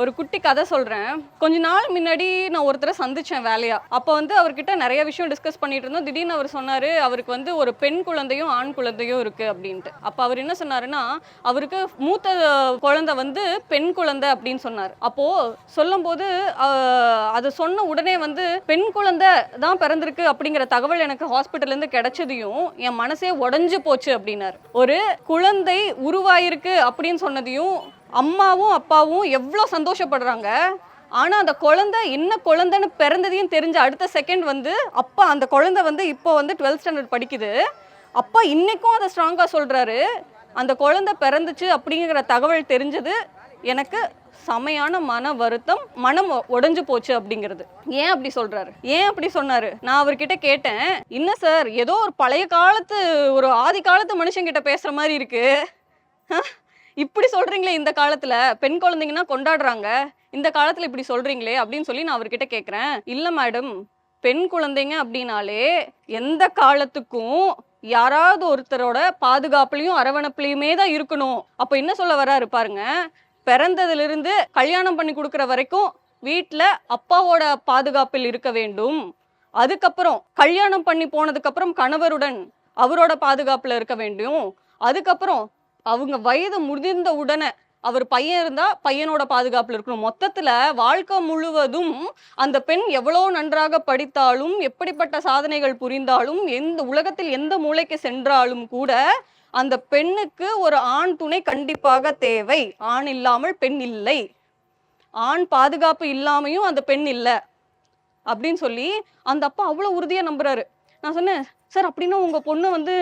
ஒரு குட்டி கதை சொல்கிறேன் கொஞ்ச நாள் முன்னாடி நான் ஒருத்தரை சந்தித்தேன் வேலையாக அப்போ வந்து அவர்கிட்ட நிறைய விஷயம் டிஸ்கஸ் பண்ணிட்டு இருந்தோம். திடீர்னு அவர் சொன்னார் அவருக்கு வந்து ஒரு பெண் குழந்தையும் ஆண் குழந்தையும் இருக்குது அப்படின்ட்டு. அப்போ அவர் என்ன சொன்னாருன்னா அவருக்கு மூத்த குழந்தை வந்து பெண் குழந்தை அப்படின்னு சொன்னார். அப்போது சொல்லும்போது அதை சொன்ன உடனே வந்து பெண் குழந்தை தான் பிறந்திருக்கு அப்படிங்கிற தகவல் எனக்கு ஹாஸ்பிட்டல்லேருந்து கிடைச்சதையும் என் மனசே உடஞ்சு போச்சு அப்படின்னார். ஒரு குழந்தை உருவாயிருக்கு அப்படின்னு சொன்னதையும் அம்மாவும் அப்பாவும் எவ்வளோ சந்தோஷப்படுறாங்க. ஆனால் அந்த குழந்தை என்ன குழந்தைன்னு பிறந்ததையும் தெரிஞ்ச அடுத்த செகண்ட் வந்து அப்பா அந்த குழந்தை வந்து இப்போ வந்து டுவெல்த் ஸ்டாண்டர்ட் படிக்குது. அப்பா இன்றைக்கும் அதை ஸ்ட்ராங்காக சொல்கிறாரு அந்த குழந்தை பிறந்துச்சு அப்படிங்கிற தகவல் தெரிஞ்சது. எனக்கு செமையான மன வருத்தம் மனம் உடஞ்சு போச்சு அப்படிங்கிறது. ஏன் அப்படி சொல்றாரு? ஏன் அப்படி சொன்னாரு? நான் அவர்கிட்ட கேட்டேன். என்ன சார் ஏதோ ஒரு பழைய காலத்து ஒரு ஆதி காலத்து மனுஷங்கிட்ட பேசுற மாதிரி இருக்கு. இப்படி சொல்றீங்களே இந்த காலத்துல? பெண் குழந்தைங்கன்னா கொண்டாடுறாங்க. இந்த காலத்துல இப்படி சொல்றீங்களே அப்படின்னு சொல்லி நான் அவர்கிட்ட கேட்குறேன் இல்ல மேடம் பெண் குழந்தைங்க அப்படின்னாலே எந்த காலத்துக்கும் யாராவது ஒருத்தரோட பாதுகாப்புலையும் அரவணைப்புலையுமே தான் இருக்கணும். அப்ப என்ன சொல்ல வராரு பாருங்க. பிறந்ததுலேருந்து கல்யாணம் பண்ணி கொடுக்குற வரைக்கும் வீட்டில் அப்பாவோட பாதுகாப்பில் இருக்க வேண்டும். அதுக்கப்புறம் கல்யாணம் பண்ணி போனதுக்கப்புறம் கணவருடன் அவரோட பாதுகாப்பில் இருக்க வேண்டும். அதுக்கப்புறம் அவங்க வயது முதிர்ந்த உடனே அவர் பையன் இருந்தா பையனோட பாதுகாப்புல இருக்கணும். மொத்தத்துல வாழ்க்கை முழுவதும் அந்த பெண் எவ்வளோ நன்றாக படித்தாலும் எப்படிப்பட்ட சாதனைகள் புரிந்தாலும் எந்த உலகத்தில் எந்த மூலைக்கு சென்றாலும் கூட அந்த பெண்ணுக்கு ஒரு ஆண் துணை கண்டிப்பாக தேவை. ஆண் இல்லாமல் பெண் இல்லை. ஆண் பாதுகாப்பு இல்லாமையும் அந்த பெண் இல்லை. அப்படின்னு சொல்லி அந்த அப்பா அவ்வளோ உறுதியா நம்புறாரு. நான் சொன்னேன் சார் அப்படின்னா உங்க பொண்ணு வந்து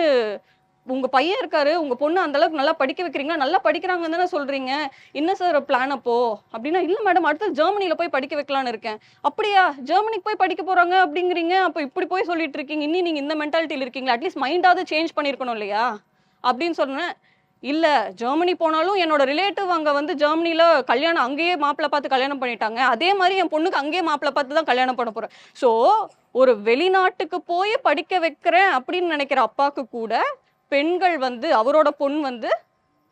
உங்க பையன் இருக்காரு உங்க பொண்ணு அந்த அளவுக்கு நல்லா படிக்க வைக்கிறீங்களா? நல்லா படிக்கிறாங்கன்னு தானே சொல்றீங்க. என்ன சார் பிளான் அப்போ? அப்படின்னா இல்ல மேடம் அடுத்து ஜெர்மனியில் போய் படிக்க வைக்கலான்னு இருக்கேன். அப்படியா? ஜெர்மனிக்கு போய் படிக்க போறாங்க அப்படிங்கிறீங்க. அப்போ இப்படி போய் சொல்லிட்டு இருக்கீங்க. இனி நீங்க இந்த மென்டாலிட்டியில் இருக்கீங்களா? அட்லீஸ்ட் மைண்டாவது சேஞ்ச் பண்ணியிருக்கணும் இல்லையா? அப்படின்னு சொன்னேன். இல்லை ஜெர்மனி போனாலும் என்னோட ரிலேட்டிவ் அங்கே வந்து ஜெர்மனியில் கல்யாணம் அங்கேயே மாப்பிள்ளை பார்த்து கல்யாணம் பண்ணிட்டாங்க. அதே மாதிரி என் பொண்ணுக்கு அங்கேயே மாப்பிள்ளை பார்த்து தான் கல்யாணம் பண்ண போகிறேன் ஸோ ஒரு வெளிநாட்டுக்கு போய் படிக்க வைக்கிறேன் அப்படின்னு நினைக்கிற அப்பாவுக்கு கூட பெண்கள் வந்து அவரோட பொண் வந்து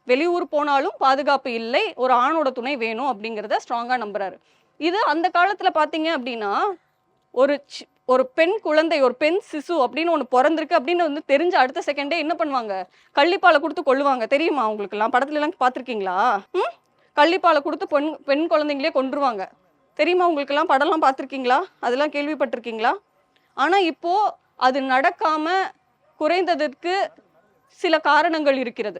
வெளியூர் போனாலும் பாதுகாப்பு இல்லை ஒரு ஆணோட துணை வேணும் அப்படிங்கிறத ஸ்ட்ராங்காக நம்புறாரு. இது அந்த காலத்தில் பார்த்தீங்க அப்படின்னா ஒரு சி- ஒரு பெண் குழந்தை ஒரு பெண் சிசு அப்படின்னு ஒன்று பிறந்திருக்கு அப்படின்னு வந்து தெரிஞ்ச அடுத்த செகண்டே என்ன பண்ணுவாங்க? கள்ளிப்பாலை கொடுத்து கொள்ளுவாங்க தெரியுமா அவங்களுக்குலாம் படத்துலலாம் படத்துல எல்லாம் பார்த்துருக்கீங்களா ம்? கள்ளிப்பாலை கொடுத்து பெண் பெண் குழந்தைங்களே கொண்டுருவாங்க தெரியுமா உங்களுக்கெல்லாம்? படம்லாம் பார்த்துருக்கீங்களா அதெல்லாம் கேள்விப்பட்டிருக்கீங்களா? ஆனால் இப்போது அது நடக்காமல் குறைந்ததற்கு சில காரணங்கள் இருக்கிறது.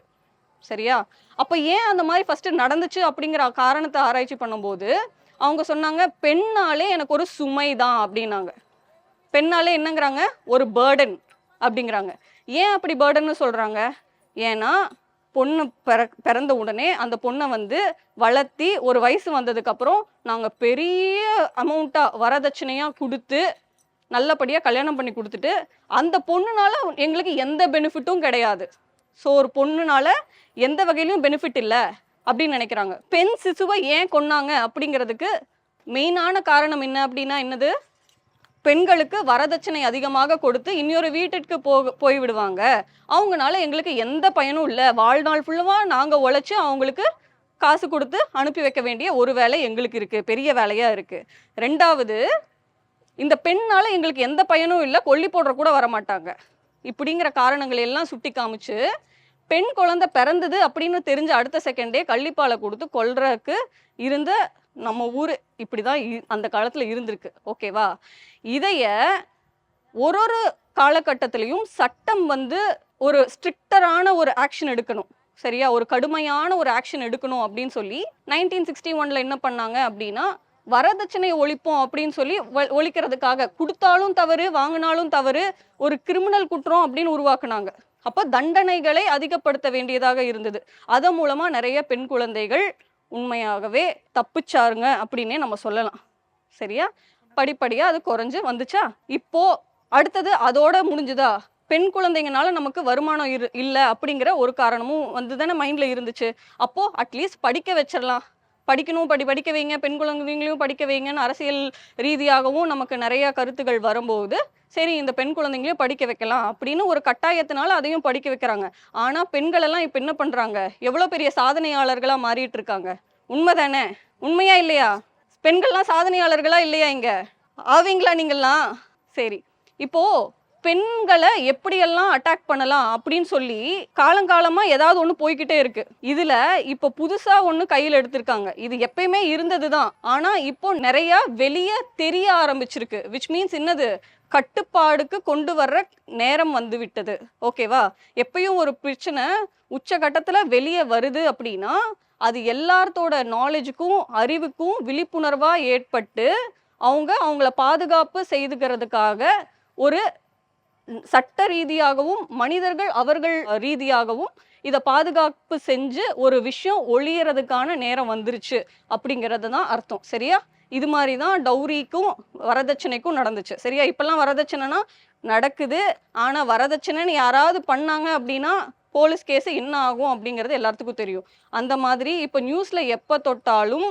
சரியா? அப்போ ஏன் அந்த மாதிரி ஃபஸ்ட்டு நடந்துச்சு அப்படிங்கிற காரணத்தை ஆராய்ச்சி பண்ணும்போது அவங்க சொன்னாங்க பெண்ணாலே எனக்கு ஒரு சுமை தான் அப்படின்னாங்க. பெண்ணாலே என்னங்கிறாங்க? ஒரு பேர்டன் அப்படிங்கிறாங்க. ஏன் அப்படி பேர்டன்னு சொல்கிறாங்க ஏன்னா பொண்ணு பிற பிறந்த உடனே அந்த பொண்ணை வந்து வளர்த்தி ஒரு வயசு வந்ததுக்கப்புறம் நாங்கள் பெரிய அமௌண்ட்டாக வரதட்சணையாக கொடுத்து நல்லபடியாக கல்யாணம் பண்ணி கொடுத்துட்டு அந்த பொண்ணுனால எங்களுக்கு எந்த பெனிஃபிட்டும் கிடையாது. ஸோ ஒரு பொண்ணுனால எந்த வகையிலும் பெனிஃபிட் இல்லை அப்படின்னு நினைக்கிறாங்க. பெண் சிசுவை ஏன் கொன்னாங்க அப்படிங்கிறதுக்கு மெயினான காரணம் என்ன அப்படின்னா என்னது? பெண்களுக்கு வரதட்சணை அதிகமாக கொடுத்து இன்னொரு வீட்டிற்கு போக போய் விடுவாங்க. அவங்கனால எங்களுக்கு எந்த பயனும் இல்லை. வாழ்நாள் ஃபுல்லாக நாங்கள் உழைச்சி அவங்களுக்கு காசு கொடுத்து அனுப்பி வைக்க வேண்டிய ஒரு வேலை எங்களுக்கு இருக்குது பெரிய வேலையாக இருக்குது ரெண்டாவது இந்த பெண்ணால் எங்களுக்கு எந்த பயனும் இல்லை கொல்லி போடுற கூட வர மாட்டாங்க இப்படிங்கிற காரணங்களை எல்லாம் சுட்டி காமிச்சு பெண் குழந்தை பிறந்தது அப்படின்னு தெரிஞ்ச அடுத்த செகண்டே கள்ளிப்பாலை கொடுத்து கொல்றதுக்கு இருந்த நம்ம ஊர் இப்படி தான் அந்த காலத்தில் இருந்திருக்கு. ஓகேவா இதைய ஒரு ஒரு காலகட்டத்திலையும் சட்டம் வந்து ஒரு ஸ்ட்ரிக்டரான ஒரு ஆக்ஷன் எடுக்கணும். சரியா? ஒரு கடுமையான ஒரு ஆக்ஷன் எடுக்கணும் அப்படின்னு சொல்லி நைன்டீன் சிக்ஸ்டி ஒன்ல என்ன பண்ணாங்க அப்படின்னா வரதட்சணை ஒழிப்போம் அப்படின்னு சொல்லி ஒழிக்கிறதுக்காக கொடுத்தாலும் தவறு வாங்கினாலும் தவறு ஒரு கிரிமினல் குற்றம் அப்படின்னு உருவாக்குனாங்க. அப்போ தண்டனைகளை அதிகப்படுத்த வேண்டியதாக இருந்தது. அதன் மூலமாக நிறைய பெண் குழந்தைகள் உண்மையாகவே தப்பிச்சாருங்க அப்படின்னே நம்ம சொல்லலாம். சரியா? படிப்படியாக அது குறைஞ்சு வந்துச்சா? இப்போ அடுத்தது அதோட முடிஞ்சுதா? பெண் குழந்தைங்கனால நமக்கு வருமானம் இரு இல்லை அப்படிங்கிற ஒரு காரணமும் வந்து தானே மைண்டில் இருந்துச்சு. அப்போது அட்லீஸ்ட் படிக்க வச்சிடலாம் படிக்கணும் படி படிக்க வைங்க பெண் குழந்தைங்களையும் படிக்க வைங்கன்னு அரசியல் ரீதியாகவும் நமக்கு நிறைய கருத்துகள் வரும்போது சரி இந்த பெண் குழந்தைங்களையும் படிக்க வைக்கலாம் அப்படின்னு ஒரு கட்டாயத்தினால அதையும் படிக்க வைக்கிறாங்க. ஆனால் பெண்களெல்லாம் இப்போ என்ன பண்ணுறாங்க எவ்வளோ பெரிய சாதனையாளர்களாக மாறிட்டு இருக்காங்க. உண்மை தானே? உண்மையா இல்லையா? பெண்கள்லாம் சாதனையாளர்களா இல்லையா இங்க? ஆவீங்களா நீங்கள்லாம்? சரி இப்போ பெண்களை எப்படியெல்லாம் அட்டாக் பண்ணலாம் அப்படின்னு சொல்லி காலங்காலமாக ஏதாவது ஒன்று போய்கிட்டே இருக்கு. இதில் இப்போ புதுசாக ஒன்று கையில் எடுத்திருக்காங்க. இது எப்பயுமே இருந்தது தான் ஆனால் இப்போ நிறைய வெளியே தெரிய ஆரம்பிச்சிருக்கு. விச் மீன்ஸ் என்னது? கட்டுப்பாடுக்கு கொண்டு வர்ற நேரம் வந்து விட்டது. ஓகேவா எப்பயும் ஒரு பிரச்சனை உச்சகட்டத்தில் வெளியே வருது அப்படின்னா அது எல்லாத்தோட நாலேஜுக்கும் அறிவுக்கும் விழிப்புணர்வாக ஏற்பட்டு அவங்க அவங்கள பாதுகாப்பு செய்துக்கிறதுக்காக ஒரு சட்ட ரீதியாகவும் மனிதர்கள் அவர்கள் ரீதியாகவும் இதை பாதுகாப்பு செஞ்சு ஒரு விஷயம் ஒளியறதுக்கான நேரம் வந்துருச்சு அப்படிங்கிறது தான் அர்த்தம். சரியா? இது மாதிரி தான் டௌரிக்கும் வரதட்சணைக்கும் நடந்துச்சு. சரியா? இப்பெல்லாம் வரதட்சணைனா நடக்குது. ஆனால் வரதட்சணைன்னு யாராவது பண்ணாங்க அப்படின்னா போலீஸ் கேஸ் என்ன ஆகும் அப்படிங்கிறது எல்லாத்துக்கும் தெரியும். அந்த மாதிரி இப்போ நியூஸில் எப்போ தொட்டாலும்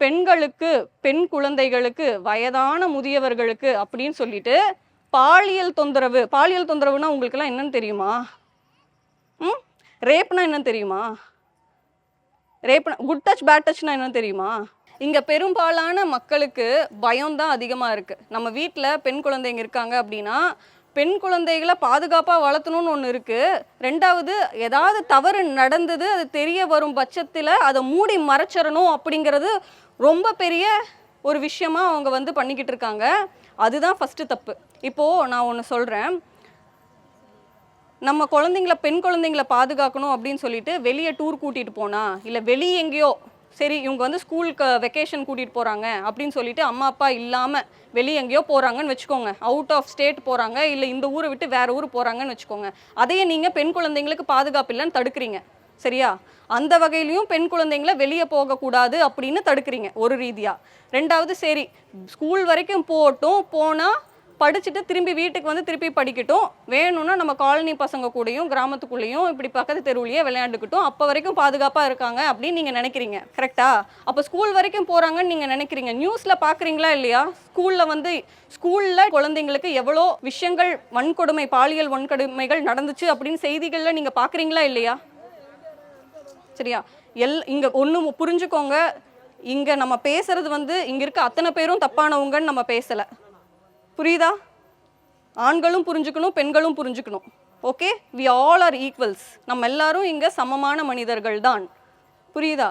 பெண்களுக்கு பெண் குழந்தைகளுக்கு வயதான முதியவர்களுக்கு அப்படின்னு சொல்லிட்டு பாலியல் தொந்தரவு பாலியல் தொந்தரவுனா உங்களுக்கெல்லாம் என்னன்னு தெரியுமா? ம்? ரேப்னா என்னன்னு தெரியுமா? ரேப்னா குட் டச் பேட் டச்னா என்னன்னு தெரியுமா? இங்கே பெரும்பாலான மக்களுக்கு பயம் தான் இருக்குது நம்ம வீட்டில் பெண் குழந்தைங்க இருக்காங்க அப்படின்னா பெண் குழந்தைகளை பாதுகாப்பாக வளர்த்தணும்னு ஒன்று இருக்குது ரெண்டாவது ஏதாவது தவறு நடந்தது அது தெரிய வரும் பட்சத்தில் அதை மூடி மறைச்சிடணும் அப்படிங்கிறது ரொம்ப பெரிய ஒரு விஷயமா அவங்க வந்து பண்ணிக்கிட்டு இருக்காங்க. அதுதான் ஃபஸ்ட்டு தப்பு. இப்போது நான் ஒன்று சொல்கிறேன் நம்ம குழந்தைங்கள பெண் குழந்தைங்கள பாதுகாக்கணும் அப்படின்னு சொல்லிட்டு வெளியே டூர் கூட்டிகிட்டு போனா இல்லை வெளியே எங்கேயோ சரி இவங்க வந்து ஸ்கூலுக்கு வெக்கேஷன் கூட்டிகிட்டு போகிறாங்க அப்படின்னு சொல்லிட்டு அம்மா அப்பா இல்லாமல் வெளியே எங்கேயோ போகிறாங்கன்னு வச்சுக்கோங்க. அவுட் ஆஃப் ஸ்டேட் போகிறாங்க இல்லை இந்த ஊரை விட்டு வேறு ஊர் போகிறாங்கன்னு வச்சுக்கோங்க. அதையே நீங்கள் பெண் குழந்தைங்களுக்கு பாதுகாப்பு இல்லைன்னு தடுக்கிறீங்க. சரியா? அந்த வகையிலையும் பெண் குழந்தைங்கள வெளியே போகக்கூடாது அப்படின்னு தடுக்கிறீங்க ஒரு ரீதியாக ரெண்டாவது சரி ஸ்கூல் வரைக்கும் போகட்டும் போனால் படிச்சுட்டு திரும்பி வீட்டுக்கு வந்து திருப்பி படிக்கட்டும். வேணும்னா நம்ம காலனி பசங்க கூடயும் கிராமத்துக்குள்ளேயும் இப்படி பக்கத்து தெருவுலையே விளையாண்டுக்கிட்டும். அப்போ வரைக்கும் பாதுகாப்பாக இருக்காங்க அப்படின்னு நீங்கள் நினைக்கிறீங்க. கரெக்டா அப்போ ஸ்கூல் வரைக்கும் போகிறாங்கன்னு நீங்கள் நினைக்கிறீங்க. நியூஸில் பார்க்குறீங்களா இல்லையா? ஸ்கூலில் வந்து ஸ்கூலில் குழந்தைங்களுக்கு எவ்வளோ விஷயங்கள் வன்கொடுமை பாலியல் வன்கொடுமைகள் நடந்துச்சு அப்படின்னு செய்திகளில் நீங்கள் பார்க்குறீங்களா இல்லையா? சரியா? எல் இங்கே ஒன்று புரிஞ்சுக்கோங்க. இங்கே நம்ம பேசுறது வந்து இங்கே இருக்க அத்தனை பேரும் தப்பானவங்கன்னு நம்ம பேசலை. புரியுதா? ஆண்களும் புரிஞ்சுக்கணும் பெண்களும் புரிஞ்சுக்கணும். Okay we all are equals நம்ம எல்லாரும் இங்கே சமமான மனிதர்கள் தான். புரியுதா?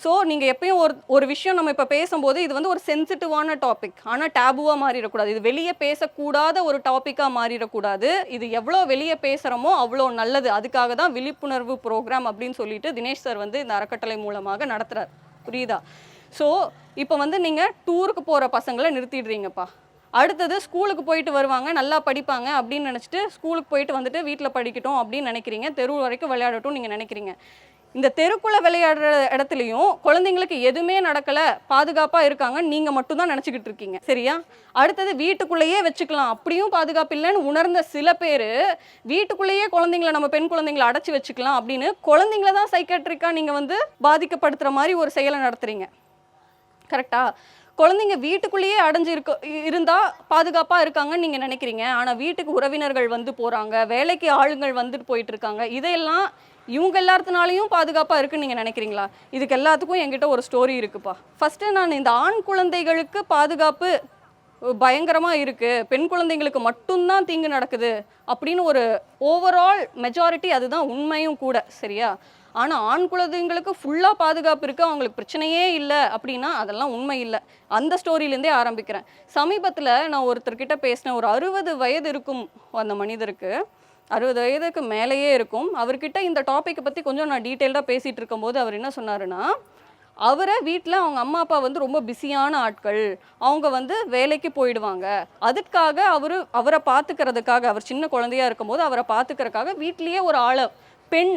ஸோ நீங்கள் எப்பயும் ஒரு ஒரு விஷயம் நம்ம இப்போ பேசும்போது இது வந்து ஒரு சென்சிட்டிவான டாபிக் ஆனால் டேபுவாக மாறிடக்கூடாது. இது வெளியே பேசக்கூடாத ஒரு டாப்பிக்காக மாறிடக்கூடாது. இது எவ்வளோ வெளியே பேசுகிறோமோ அவ்வளோ நல்லது. அதுக்காக தான் விழிப்புணர்வு ப்ரோக்ராம் அப்படின்னு சொல்லிட்டு தினேஷ் சார் வந்து இந்த அறக்கட்டளை மூலமாக நடத்துகிறார் புரியுதா? ஸோ இப்போ வந்து நீங்கள் டூருக்கு போகிற பசங்களை நிறுத்திடுறீங்கப்பா. அடுத்தது ஸ்கூலுக்கு போயிட்டு வருவாங்க நல்லா படிப்பாங்க அப்படின்னு நினச்சிட்டு ஸ்கூலுக்கு போயிட்டு வந்துட்டு வீட்டில் படிக்கட்டும் அப்படின்னு நினைக்கிறீங்க. தெரு வரைக்கும் விளையாடட்டும் நீங்கள் நினைக்கிறீங்க. இந்த தெருக்குள்ள விளையாடுற இடத்துலையும் குழந்தைங்களுக்கு எதுவுமே நடக்கல பாதுகாப்பா இருக்காங்க நீங்க மட்டும்தான் நினச்சிக்கிட்டு இருக்கீங்க. சரியா? அடுத்தது வீட்டுக்குள்ளேயே வச்சுக்கலாம். அப்படியும் பாதுகாப்பு இல்லைன்னு உணர்ந்த சில பேர் வீட்டுக்குள்ளேயே குழந்தைங்கள நம்ம பெண் குழந்தைங்கள அடைச்சி வச்சுக்கலாம் அப்படின்னு குழந்தைங்கள தான் சைக்காட்ரிக்காக நீங்கள் வந்து பாதிக்கப்படுத்துகிற மாதிரி ஒரு செயலை நடத்துறீங்க. கரெக்டா குழந்தைங்க வீட்டுக்குள்ளேயே அடைஞ்சு இருக்க இருந்தால் பாதுகாப்பாக இருக்காங்கன்னு நீங்கள் நினைக்கிறீங்க. ஆனால் வீட்டுக்கு உறவினர்கள் வந்து போகிறாங்க வேலைக்கு ஆளுங்கள் வந்துட்டு போயிட்டு இருக்காங்க. இதையெல்லாம் இவங்க எல்லாத்தினாலையும் பாதுகாப்பாக இருக்குன்னு நீங்கள் நினைக்கிறீங்களா? இதுக்கு எல்லாத்துக்கும் என்கிட்ட ஒரு ஸ்டோரி இருக்குப்பா. ஃபஸ்ட்டு நான் இந்த ஆண் குழந்தைகளுக்கு பாதுகாப்பு பயங்கரமாக இருக்குது பெண் குழந்தைங்களுக்கு மட்டும்தான் தீங்கு நடக்குது. அப்படின்னு ஒரு ஓவரால் மெஜாரிட்டி அதுதான் உண்மையும் கூட சரியா? ஆனால் ஆண் குழந்தைங்களுக்கு ஃபுல்லாக பாதுகாப்பு இருக்குது அவங்களுக்கு பிரச்சனையே இல்லை அப்படின்னா அதெல்லாம் உண்மை இல்லை. அந்த ஸ்டோரியிலேருந்தே ஆரம்பிக்கிறேன். சமீபத்தில் நான் ஒருத்தர்கிட்ட பேசினேன். ஒரு அறுபது வயது இருக்கும் அந்த மனிதருக்கு. அறுபது வயதுக்கு மேலேயே இருக்கும். அவர்கிட்ட இந்த டாப்பிக்கை பற்றி கொஞ்சம் நான் டீட்டெயில்டாக பேசிகிட்டு இருக்கும்போது அவர் என்ன சொன்னாருன்னா அவரை வீட்டில் அவங்க அம்மா அப்பா வந்து ரொம்ப பிஸியான ஆட்கள். அவங்க வந்து வேலைக்கு போயிடுவாங்க. அதுக்காக அவர் அவரை பார்த்துக்கிறதுக்காக அவர் சின்ன குழந்தையா இருக்கும்போது அவரை பார்த்துக்கிறதுக்காக வீட்லேயே ஒரு ஆளை பெண்.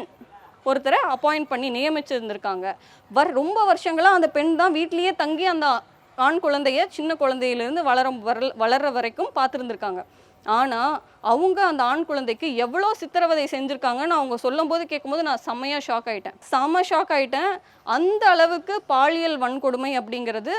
ஒருத்தரை அப்பாயிண்ட் பண்ணி நியமிச்சிருந்திருக்காங்க. வர் ரொம்ப வருஷங்களாக அந்த பெண் தான் வீட்லேயே தங்கி அந்த ஆண் குழந்தைய சின்ன குழந்தையிலேருந்து வளர வர வளர்ற வரைக்கும் பார்த்துருந்துருக்காங்க. ஆனால் அவங்க அந்த ஆண் குழந்தைக்கு எவ்வளோ சித்திரவதை செஞ்சுருக்காங்கன்னு அவங்க சொல்லும்போது கேட்கும்போது நான் செம்மையாக ஷாக் ஆகிட்டேன் செம்ம ஷாக் ஆகிட்டேன் அந்த அளவுக்கு பாலியல் வன்கொடுமை அப்படிங்கிறது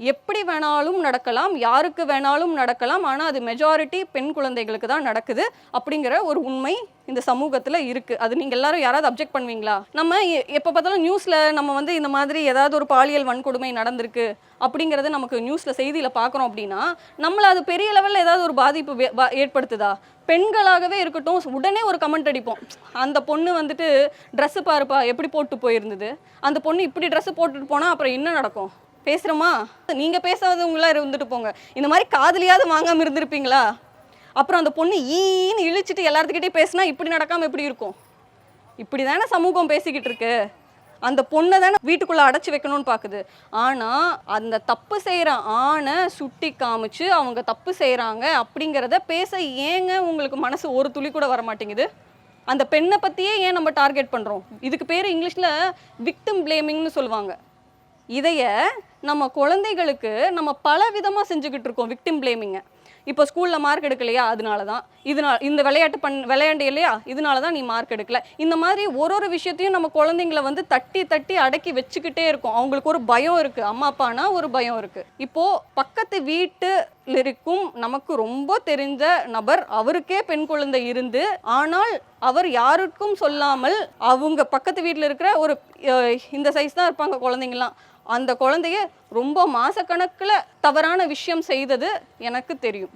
எப்படி வேணாலும் நடக்கலாம் யாருக்கு வேணாலும் நடக்கலாம் ஆனால் அது மெஜாரிட்டி பெண் குழந்தைகளுக்கு தான் நடக்குது அப்படிங்கிற ஒரு உண்மை இந்த சமூகத்தில் இருக்குது அது நீங்கள் எல்லாரும் யாராவது அப்ஜெக்ட் பண்ணுவீங்களா? நம்ம எ- எப்போ பார்த்தாலும் நியூஸில் நம்ம வந்து இந்த மாதிரி ஏதாவது ஒரு பாலியல் வன்கொடுமை நடந்திருக்கு அப்படிங்கிறத நமக்கு நியூஸில் செய்தியில் பார்க்குறோம் அப்படின்னா நம்மளை அது பெரிய லெவலில் ஏதாவது ஒரு பாதிப்பு வே- ஏற்படுத்துதா? பெண்களாகவே இருக்கட்டும் உடனே ஒரு கமெண்ட் அடிப்போம். அந்த பொண்ணு வந்துட்டு ட்ரெஸ்ஸு பாருப்பா எப்படி போட்டு போயிருந்தது? அந்த பொண்ணு இப்படி ட்ரெஸ்ஸு போட்டுட்டு போனால் அப்புறம் என்ன நடக்கும்? பேசுகிறோமா நீங்கள் பேசாதவங்களாம் இருந்துட்டு போங்க. இந்த மாதிரி காதலியாவது வாங்காமல் இருந்திருப்பீங்களா? அப்புறம் அந்த பொண்ணு ஈன்னு இழிச்சிட்டு எல்லாத்துக்கிட்டே பேசினா இப்படி நடக்காமல் எப்படி இருக்கும்? இப்படி தானே சமூகம் பேசிக்கிட்டு இருக்கு. அந்த பொண்ணை தானே வீட்டுக்குள்ளே அடைச்சி வைக்கணும்னு பார்க்குது ஆனால் அந்த தப்பு செய்கிற ஆணை சுட்டி காமிச்சு அவங்க தப்பு செய்கிறாங்க அப்படிங்கிறத பேச ஏங்க உங்களுக்கு மனசு ஒரு துளி கூட வர மாட்டேங்குது? அந்த பெண்ணை பற்றியே ஏன் நம்ம டார்கெட் பண்ணுறோம் இதுக்கு பேர் இங்கிலீஷில் விக்டிம் பிளேமிங்னு சொல்லுவாங்க. இதைய நம்ம குழந்தைகளுக்கு நம்ம பல விதமாக செஞ்சுக்கிட்டு இருக்கோம் விக்டிம் பிளேமிங்கை இப்போ ஸ்கூலில் மார்க் எடுக்கலையா? அதனால தான் இதனால் இந்த விளையாட்டு பண் விளையாண்டு இல்லையா? இதனால தான் நீ மார்க் எடுக்கல. இந்த மாதிரி ஒரு ஒரு விஷயத்தையும் நம்ம குழந்தைங்கள வந்து தட்டி தட்டி அடக்கி வச்சுக்கிட்டே இருக்கும். அவங்களுக்கு ஒரு பயம் இருக்குது அம்மா அப்பானா ஒரு பயம் இருக்குது இப்போது பக்கத்து வீட்டில் இருக்கும் நமக்கு ரொம்ப தெரிஞ்ச நபர் அவருக்கே பெண் குழந்தை இருந்து ஆனால் அவர் யாருக்கும் சொல்லாமல் அவங்க பக்கத்து வீட்டில் இருக்கிற ஒரு இந்த சைஸ் தான் இருப்பாங்க குழந்தைங்களாம் அந்த குழந்தைய ரொம்ப மாசக்கணக்கில் தவறான விஷயம் செய்தது எனக்கு தெரியும்.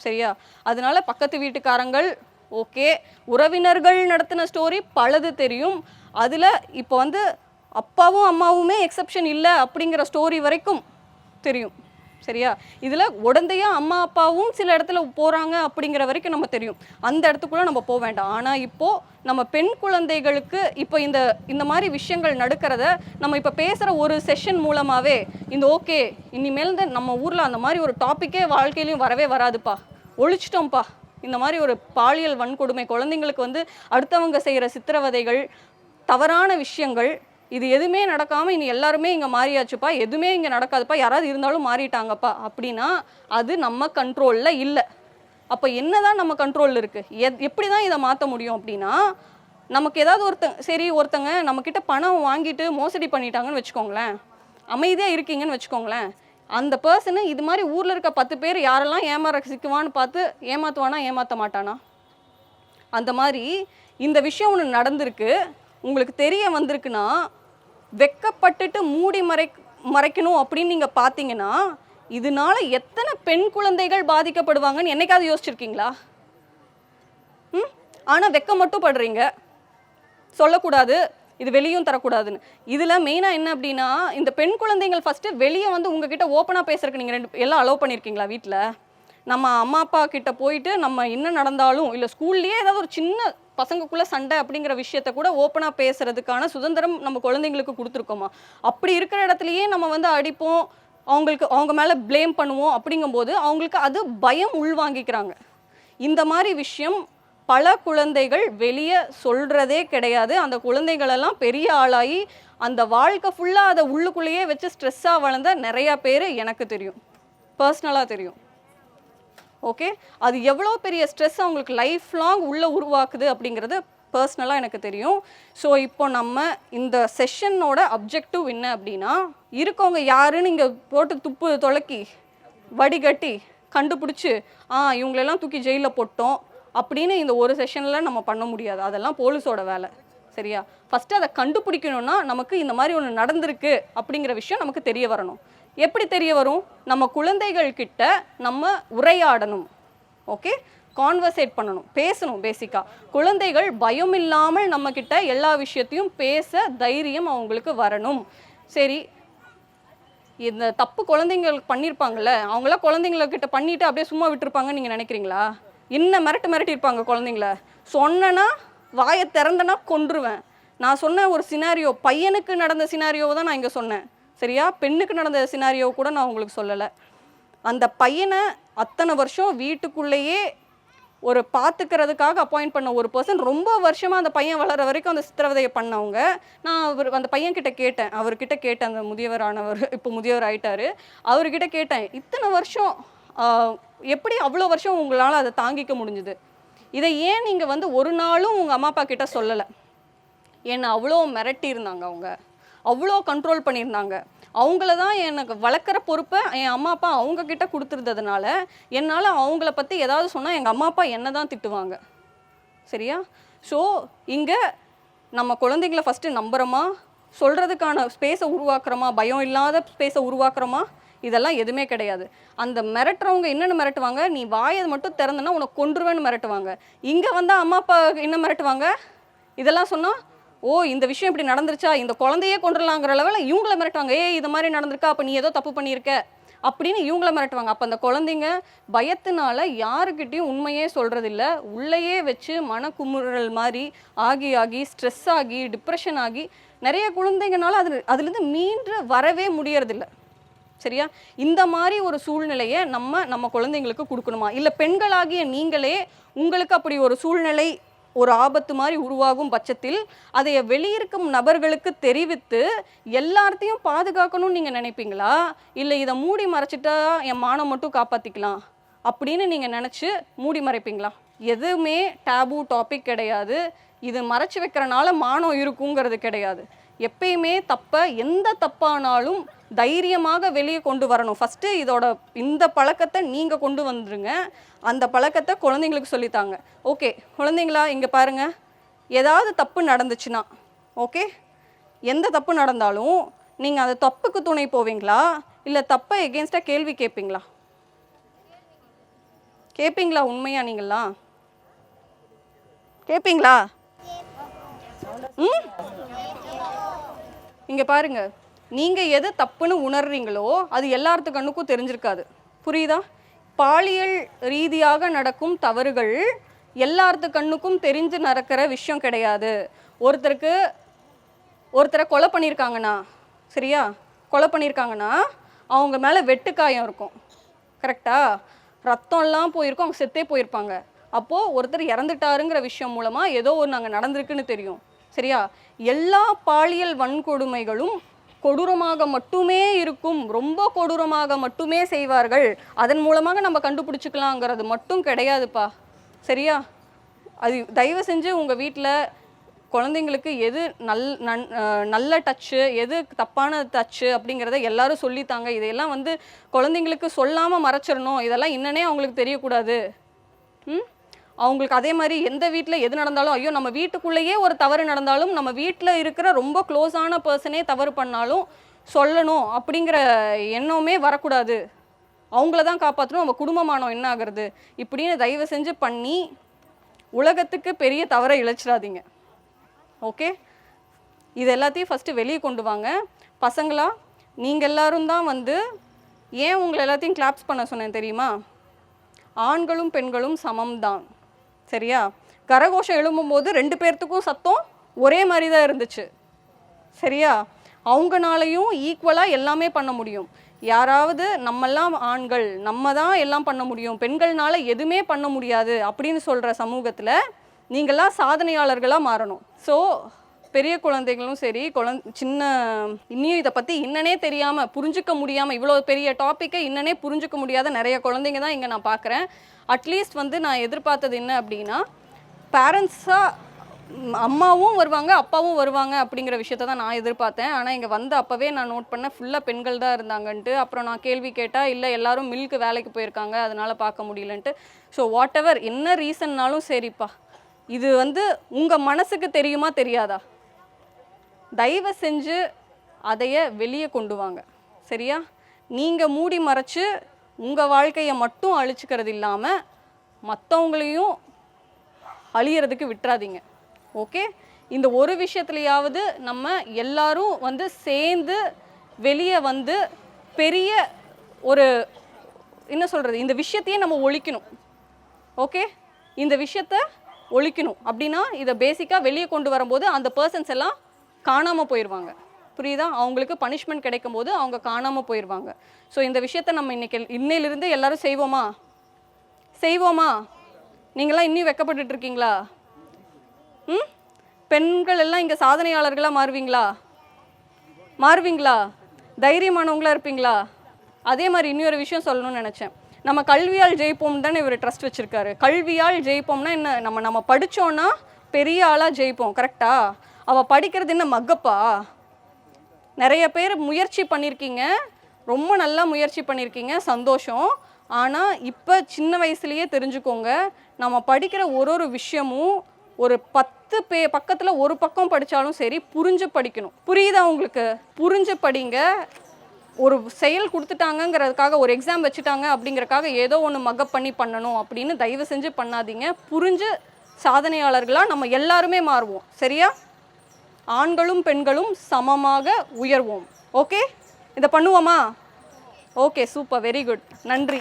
சரியா? அதனால பக்கத்து வீட்டுக்காரங்கள் ஓகே உறவினர்கள் நடத்தின ஸ்டோரி பலது தெரியும். அதில் இப்போ வந்து அப்பாவும் அம்மாவுமே எக்ஸெப்ஷன் இல்லை அப்படிங்கிற ஸ்டோரி வரைக்கும் தெரியும். சரியா? இதில் உடந்தையாக அம்மா அப்பாவும் சில இடத்துல போகிறாங்க அப்படிங்கிற வரைக்கும் நம்ம தெரியும். அந்த இடத்துக்குள்ளே நம்ம போக வேண்டாம். ஆனால் இப்போது நம்ம பெண் குழந்தைகளுக்கு இப்போ இந்த இந்த மாதிரி விஷயங்கள் நடக்கிறத நம்ம இப்போ பேசுகிற ஒரு செஷன் மூலமாகவே இந்த ஓகே இனிமேல் இந்த நம்ம ஊரில் அந்த மாதிரி ஒரு டாப்பிக்கே வாழ்க்கையிலையும் வரவே வராதுப்பா. ஒழிச்சிட்டோம்ப்பா. இந்த மாதிரி ஒரு பாலியல் வன்கொடுமை குழந்தைங்களுக்கு வந்து அடுத்தவங்க செய்கிற சித்திரவதைகள் தவறான விஷயங்கள் இது எதுவுமே நடக்காமல் இனி எல்லாருமே இங்கே மாறியாச்சுப்பா. எதுவுமே இங்கே நடக்காதுப்பா. யாராவது இருந்தாலும் மாறிட்டாங்கப்பா. அப்படின்னா அது நம்ம கண்ட்ரோலில் இல்லை. அப்போ என்னதான் நம்ம கண்ட்ரோலில் இருக்குது எத் எப்படி தான் இதை மாற்ற முடியும் அப்படின்னா நமக்கு ஏதாவது ஒருத்தங்க சரி ஒருத்தங்க நம்மக்கிட்ட பணம் வாங்கிட்டு மோசடி பண்ணிட்டாங்கன்னு வச்சுக்கோங்களேன். அமைதியாக இருக்கீங்கன்னு வச்சுக்கோங்களேன். அந்த பர்சனு இது மாதிரி ஊரில் இருக்க பத்து பேர் யாரெல்லாம் ஏமாற சிக்குவான்னு பார்த்து ஏமாற்றுவானா ஏமாற்ற மாட்டானா? அந்த மாதிரி இந்த விஷயம் ஒன்று நடந்திருக்கு. உங்களுக்கு தெரிய வந்திருக்குன்னா வெக்கப்பட்டுட்டு மூடி மறை மறைக்கணும் அப்படின்னு நீங்கள் பார்த்தீங்கன்னா இதனால எத்தனை பெண் குழந்தைகள் பாதிக்கப்படுவாங்கன்னு என்னைக்காவது யோசிச்சிருக்கீங்களா? ம்? ஆனால் வெக்க மட்டும் படுறீங்க. சொல்லக்கூடாது. இது வெளியும் தரக்கூடாதுன்னு. இதில் மெயினாக என்ன அப்படின்னா இந்த பெண் குழந்தைகள் ஃபஸ்ட்டு வெளியே வந்து உங்ககிட்ட ஓப்பனாக பேசுறதுக்கு நீங்கள் ரெண்டு எல்லாம் அலோவ் பண்ணியிருக்கீங்களா வீட்டில் நம்ம அம்மா அப்பா கிட்ட போயிட்டு நம்ம என்ன நடந்தாலும் இல்லை ஸ்கூல்லேயே ஏதாவது ஒரு சின்ன பசங்களுக்குள்ள சண்டை அப்படிங்கிற விஷயத்த கூட ஓப்பனாக பேசுறதுக்கான சுதந்திரம் நம்ம குழந்தைங்களுக்கு கொடுத்துருக்கோமா? அப்படி இருக்கிற இடத்துலையே நம்ம வந்து அடிப்போம் அவங்களுக்கு அவங்க மேலே ப்ளேம் பண்ணுவோம் அப்படிங்கும்போது அவங்களுக்கு அது பயம் உள்வாங்கிக்கிறாங்க. இந்த மாதிரி விஷயம் பல குழந்தைகள் வெளியே சொல்கிறதே கிடையாது. அந்த குழந்தைகளெல்லாம் பெரிய ஆளாகி அந்த வாழ்க்கை ஃபுல்லாக அதை உள்ளுக்குள்ளேயே வச்சு ஸ்ட்ரெஸ்ஸாக வளர்ந்த நிறையா பேர் எனக்கு தெரியும். பர்சனலாக தெரியும். ஓகே அது எவ்வளோ பெரிய ஸ்ட்ரெஸ் அவங்களுக்கு லைஃப் லாங் உள்ளே உருவாக்குது அப்படிங்கிறது பர்சனலாக எனக்கு தெரியும். ஸோ இப்போ நம்ம இந்த செஷனோட அப்ஜெக்டிவ் என்ன அப்படின்னா இருக்கவங்க யாருன்னு இங்கே போட்டு துப்பு தொலக்கி வடிகட்டி கண்டுபிடிச்சி ஆ இவங்களெல்லாம் தூக்கி ஜெயிலில் போட்டோம் அப்படின்னு இந்த ஒரு செஷனில் நம்ம பண்ண முடியாது. அதெல்லாம் போலீஸோட வேலை. சரியா? ஃபஸ்ட்டு அதை கண்டுபிடிக்கணும்னா நமக்கு இந்த மாதிரி ஒன்று நடந்திருக்கு அப்படிங்கிற விஷயம் நமக்கு தெரிய வரணும். எப்படி தெரிய வரும்? நம்ம குழந்தைகள் கிட்ட நம்ம உரையாடணும். ஓகே கான்வர்சேட் பண்ணணும். பேசணும் பேசிக்காக குழந்தைகள் பயம் இல்லாமல் நம்மக்கிட்ட எல்லா விஷயத்தையும் பேச தைரியம் அவங்களுக்கு வரணும். சரி. இந்த தப்பு குழந்தைங்களுக்கு பண்ணியிருப்பாங்கல்ல அவங்களாம் குழந்தைங்கள கிட்ட பண்ணிட்டு அப்படியே சும்மா விட்டுருப்பாங்கன்னு நீங்கள் நினைக்கிறீங்களா? என்ன மிரட்டு மிரட்டியிருப்பாங்க குழந்தைங்கள? சொன்னேன்னா வாயை திறந்தனா கொன்றுவேன். நான் சொன்ன ஒரு சினாரியோ பையனுக்கு நடந்த சினாரியோவை தான் நான் இங்கே சொன்னேன். சரியா? பெண்ணுக்கு நடந்த சினாரியோ கூட நான் உங்களுக்கு சொல்லலை. அந்த பையனை அத்தனை வருஷம் வீட்டுக்குள்ளேயே ஒரு பார்த்துக்கிறதுக்காக அப்பாயிண்ட் பண்ண ஒரு பர்சன் ரொம்ப வருஷமாக அந்த பையன் வளர வரைக்கும் அந்த சித்திரவதையை பண்ணவங்க. நான் அவர் அந்த பையன் கிட்ட கேட்டேன். அவர்கிட்ட கேட்டேன் அந்த முதியவரானவர் இப்போ முதியவர் ஆயிட்டாரு. அவர்கிட்ட கேட்டேன் இத்தனை வருஷம் எப்படி அவ்வளோ வருஷம் உங்களால் அதை தாங்கிக்க முடிஞ்சுது? இதை ஏன் நீங்கள் வந்து ஒரு நாளும் உங்கள் அம்மா அப்பா கிட்ட சொல்லலை? என்னை அவ்வளோ மிரட்டி இருந்தாங்க அவங்க. அவ்வளோ கண்ட்ரோல் பண்ணியிருந்தாங்க. அவங்கள தான் எனக்கு வளர்க்குற பொறுப்பை என் அம்மா அப்பா அவங்க கிட்ட கொடுத்துருந்ததுனால என்னால் அவங்கள பற்றி ஏதாவது சொன்னால் எங்கள் அம்மா அப்பா என்ன தான் திட்டுவாங்க. சரியா? ஸோ இங்கே நம்ம குழந்தைங்கள ஃபஸ்ட்டு நம்புகிறோமா சொல்கிறதுக்கான ஸ்பேஸை உருவாக்குறோமா? பயம் இல்லாத ஸ்பேஸை உருவாக்குறோமா? இதெல்லாம் எதுவுமே கிடையாது. அந்த மிரட்டுறவங்க என்னென்ன மிரட்டுவாங்க? நீ வாயை மட்டும் திறந்தனா உனக்கு கொன்றுவேன்னு மிரட்டுவாங்க. இங்கே வந்தால் அம்மா அப்பா என்ன மிரட்டுவாங்க? இதெல்லாம் சொன்னால் ஓ இந்த விஷயம் இப்படி நடந்துருச்சா? இந்த குழந்தையே கொண்டுடலாங்கிற லெவலில் இவங்கள மிரட்டுவாங்க. ஏ இது மாதிரி நடந்திருக்கா? அப்போ நீ ஏதோ தப்பு பண்ணியிருக்க? அப்படின்னு இவங்கள மிரட்டுவாங்க. அப்போ அந்த குழந்தைங்க பயத்தினால யாருக்கிட்டையும் உண்மையே சொல்கிறதில்ல உள்ளேயே வச்சு மனக்குமுறல் மாதிரி ஆகி ஆகி ஸ்ட்ரெஸ் ஆகி டிப்ரெஷன் ஆகி நிறைய குழந்தைங்கனால அது அதுலேருந்து மீண்டு வரவே முடியறதில்ல. சரியா? இந்த மாதிரி ஒரு சூழ்நிலையை நம்ம நம்ம குழந்தைங்களுக்கு கொடுக்கணுமா? இல்லை பெண்களாகிய நீங்களே உங்களுக்கு அப்படி ஒரு சூழ்நிலை ஒரு ஆபத்து மாதிரி உருவாகும் பட்சத்தில் அதை வெளியிருக்கும் நபர்களுக்கு தெரிவித்து எல்லாத்தையும் பாதுகாக்கணும்னு நீங்கள் நினைப்பீங்களா? இல்லை இதை மூடி மறைச்சிட்டா என் மானம் மட்டும் காப்பாற்றிக்கலாம் அப்படின்னு நீங்கள் நினச்சி மூடி மறைப்பீங்களா? எதுவுமே டேபு டாபிக் கிடையாது. இது மறைச்சு வைக்கிறனால மானம் இருக்குங்கிறது கிடையாது. எப்பயுமே தப்பை எந்த தப்பானாலும் தைரியமாக வெளியே கொண்டு வரணும். ஃபஸ்ட்டு இதோட இந்த பழக்கத்தை நீங்கள் கொண்டு வந்துருங்க. அந்த பழக்கத்தை குழந்தைங்களுக்கு சொல்லித்தாங்க. ஓகே குழந்தைங்களா இங்கே பாருங்க. ஏதாவது தப்பு நடந்துச்சுன்னா ஓகே எந்த தப்பு நடந்தாலும் நீங்கள் அந்த தப்புக்கு துணை போவீங்களா? இல்லை தப்பை எகேன்ஸ்டாக கேள்வி கேட்பீங்களா கேட்பீங்களா உண்மையா நீங்களா? கேட்பீங்களா ம்? இங்கே பாருங்கள் நீங்கள் எது தப்புன்னு உணர்றீங்களோ அது எல்லாத்து கண்ணுக்கும் தெரிஞ்சிருக்காது. புரியுதா? பாலியல் ரீதியாக நடக்கும் தவறுகள் எல்லார்த்து கண்ணுக்கும் தெரிஞ்சு நடக்கிற விஷயம் கிடையாது. ஒருத்தருக்கு ஒருத்தரை கொலை பண்ணியிருக்காங்கண்ணா சரியா? கொலை பண்ணியிருக்காங்கன்னா அவங்க மேலே வெட்டுக்காயம் இருக்கும். கரெக்டா ரத்தம்லாம் போயிருக்கும் அவங்க செத்தே போயிருப்பாங்க. அப்போது ஒருத்தர் இறந்துட்டாருங்கிற விஷயம் மூலமாக ஏதோ ஒரு நாங்கள் நடந்திருக்குன்னு தெரியும். சரியா? எல்லா பாலியல் வன்கொடுமைகளும் கொடூரமாக மட்டுமே இருக்கும் ரொம்ப கொடூரமாக மட்டுமே செய்வார்கள். அதன் மூலமாக நம்ம கண்டுபிடிச்சிக்கலாங்கிறது மட்டும் கிடையாதுப்பா. சரியா? அது தயவு செஞ்சு உங்கள் வீட்டில் குழந்தைங்களுக்கு எது நல் நன் நல்ல டச்சு எது தப்பான டச்சு அப்படிங்கிறத எல்லாரும் சொல்லித்தாங்க. இதையெல்லாம் வந்து குழந்தைங்களுக்கு சொல்லாமல் மறைச்சிடணும். இதெல்லாம் என்னன்னே அவங்களுக்கு தெரியக்கூடாது. ம்? அவங்களுக்கு அதே மாதிரி எந்த வீட்டில் எது நடந்தாலும் ஐயோ நம்ம வீட்டுக்குள்ளேயே ஒரு தவறு நடந்தாலும் நம்ம வீட்டில் இருக்கிற ரொம்ப க்ளோஸான பர்சனே தவறு பண்ணாலும் சொல்லணும் அப்படிங்கிற எண்ணமே வரக்கூடாது. அவங்கள தான் காப்பாற்றணும் நம்ம குடும்பமானம் என்ன ஆகுறது? இப்படின்னு தயவு செஞ்சு பண்ணி உலகத்துக்கு பெரிய தவறை இழைச்சிடாதீங்க. ஓகே? இது எல்லாத்தையும் ஃபஸ்ட்டு வெளியே கொண்டு வாங்க. பசங்களா நீங்கள் எல்லாரும் தான் வந்து ஏன் உங்களை எல்லாத்தையும் கிளாப்ஸ் பண்ண சொன்னேன் தெரியுமா? ஆண்களும் பெண்களும் சமம்தான். சரியா? கரகோஷம் எழும்பும்போது ரெண்டு பேர்த்துக்கும் சத்தம் ஒரே மாதிரி தான் இருந்துச்சு. சரியா? அவங்கனாலையும் ஈக்குவலாக எல்லாமே பண்ண முடியும். யாராவது நம்மெல்லாம் ஆண்கள் நம்ம தான் எல்லாம் பண்ண முடியும். பெண்கள்னால எதுவுமே பண்ண முடியாது அப்படின்னு சொல்கிற சமூகத்தில் நீங்களாம் சாதனையாளர்களாக மாறணும். ஸோ பெரிய குழந்தைகளும் சரி குழந் சின்ன இன்னும் இதை பற்றி இன்னனே தெரியாமல் புரிஞ்சுக்க முடியாமல் இவ்வளோ பெரிய டாப்பிக்கை இன்னனே புரிஞ்சுக்க முடியாத நிறைய குழந்தைங்க தான் இங்கே நான் பார்க்குறேன். அட்லீஸ்ட் வந்து நான் எதிர்பார்த்தது என்ன அப்படின்னா பேரண்ட்ஸாக அம்மாவும் வருவாங்க அப்பாவும் வருவாங்க அப்படிங்கிற விஷயத்த தான் நான் எதிர்பார்த்தேன். ஆனால் இங்கே வந்து அப்போவே நான் நோட் பண்ணேன் ஃபுல்லாக பெண்கள் தான் இருந்தாங்கன்ட்டு அப்புறம் நான் கேள்வி கேட்டால் இல்லை எல்லாரும் மில்க்கு வேலைக்கு போயிருக்காங்க அதனால் பார்க்க முடியலன்ட்டு. ஸோ வாட் எவர் என்ன ரீசன்னாலும் சரிப்பா. இது வந்து உங்கள் மனசுக்கு தெரியுமா தெரியாதா? தயவு செஞ்சு அதைய வெளியே கொண்டு வாங்க. சரியா? நீங்கள் மூடி மறைச்சு உங்கள் வாழ்க்கையை மட்டும் அழிச்சுக்கிறது இல்லாமல் மற்றவங்களையும் அழியறதுக்கு விட்டுறாதீங்க. ஓகே? இந்த ஒரு விஷயத்துலையாவது நம்ம எல்லாரும் வந்து சேர்ந்து வெளியே வந்து பெரிய ஒரு என்ன சொல்கிறது இந்த விஷயத்தையே நம்ம ஒழிக்கணும். ஓகே? இந்த விஷயத்த ஒழிக்கணும். அப்படின்னா இதை பேசிக்காக வெளியே கொண்டு வரும்போது அந்த பர்சன்ஸ் எல்லாம் காணாமல் போயிடுவாங்க புரியுதா? அவங்களுக்கு பனிஷ்மெண்ட் கிடைக்கும் போது அவங்க காணாமல் போயிடுவாங்க ஸோ இந்த விஷயத்த நம்ம இன்னைக்கு இன்னையிலிருந்து எல்லாரும் செய்வோமா? செய்வோமா? நீங்களாம் இன்னும் வெக்கப்பட்டுட்டு இருக்கீங்களா? ம்? பெண்கள் எல்லாம் இங்கே சாதனையாளர்களாக மாறுவீங்களா? மாறுவீங்களா? தைரியமானவங்களா இருப்பீங்களா? அதே மாதிரி இன்னொரு விஷயம் சொல்லணும்னு நினச்சேன். நம்ம கல்வியால் ஜெயிப்போம் தானே இவர் ட்ரஸ்ட் வச்சுருக்காரு. கல்வியால் ஜெயிப்போம்னா என்ன? நம்ம நம்ம படித்தோன்னா பெரிய ஆளாக ஜெயிப்போம். கரெக்டாக அவள் படிக்கிறது என்ன மக்கப்பா நிறைய பேர் முயற்சி பண்ணியிருக்கீங்க ரொம்ப நல்லா முயற்சி பண்ணியிருக்கீங்க சந்தோஷம். ஆனால் இப்போ சின்ன வயசுலேயே தெரிஞ்சுக்கோங்க. நம்ம படிக்கிற ஒரு ஒரு விஷயமும் ஒரு பத்து பே பக்கத்தில் ஒரு பக்கம் படித்தாலும் சரி புரிஞ்சு படிக்கணும். புரியுதா உங்களுக்கு? புரிஞ்சு படிங்க. ஒரு செயல் கொடுத்துட்டாங்கங்கிறதுக்காக ஒரு எக்ஸாம் வச்சுட்டாங்க அப்படிங்கறக்காக ஏதோ ஒன்று மக்கப் பண்ணி பண்ணணும் அப்படின்னு தயவு செஞ்சு பண்ணாதீங்க. புரிஞ்சு சாதனையாளர்களாக நம்ம எல்லாருமே மாறுவோம். சரியா? ஆண்களும் பெண்களும் சமமாக உயர்வோம். ஓகே இதை பண்ணுவோமா? ஓகே சூப்பர் வெரி குட் நன்றி.